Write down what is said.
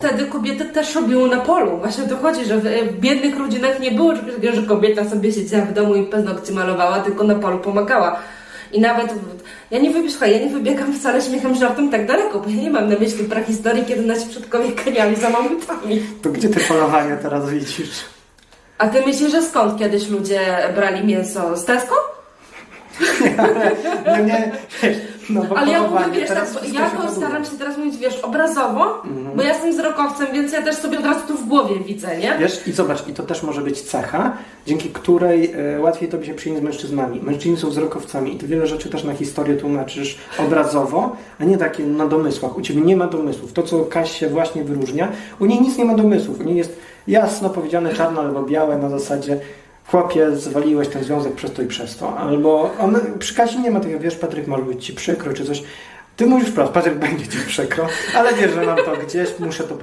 Wtedy kobiety też robiły na polu. Właśnie o to chodzi, że w, w biednych rodzinach nie było czegoś takiego, że kobieta sobie siedziała w domu i paznokcie malowała, tylko na polu pomagała. I nawet, ja nie wybiegam, słuchaj, ja nie wybiegam wcale śmiechem, żartem tak daleko, bo ja nie mam na myśli prehistorii, kiedy nasi przodkowie kaniali za mamutami. To gdzie ty polowanie teraz widzisz? A ty myślisz, że skąd kiedyś ludzie brali mięso? Z Tesco? No nie, no bo Ale ja mówię, wiesz, tak, teraz ja to staram się teraz mówić, wiesz, obrazowo, bo ja jestem wzrokowcem, więc ja też sobie od razu tu w głowie widzę, nie? Wiesz, i zobacz, i to też może być cecha, dzięki której e, łatwiej tobie się przyjąć z mężczyznami. Mężczyźni są wzrokowcami i ty wiele rzeczy też na historię tłumaczysz obrazowo, a nie takie na domysłach. U ciebie nie ma domysłów. To, co Kaś się właśnie wyróżnia, u niej nic nie ma domysłów. U niej jest jasno powiedziane czarno albo białe na zasadzie chłopie, zwaliłeś ten związek przez to i przez to. Albo on, przy Kasi nie ma takiego, wiesz, Patryk, może być ci przykro, czy coś. Ty mówisz wprost, Patryk, będzie ci przykro, ale wiesz, że mam to gdzieś, muszę to powiedzieć.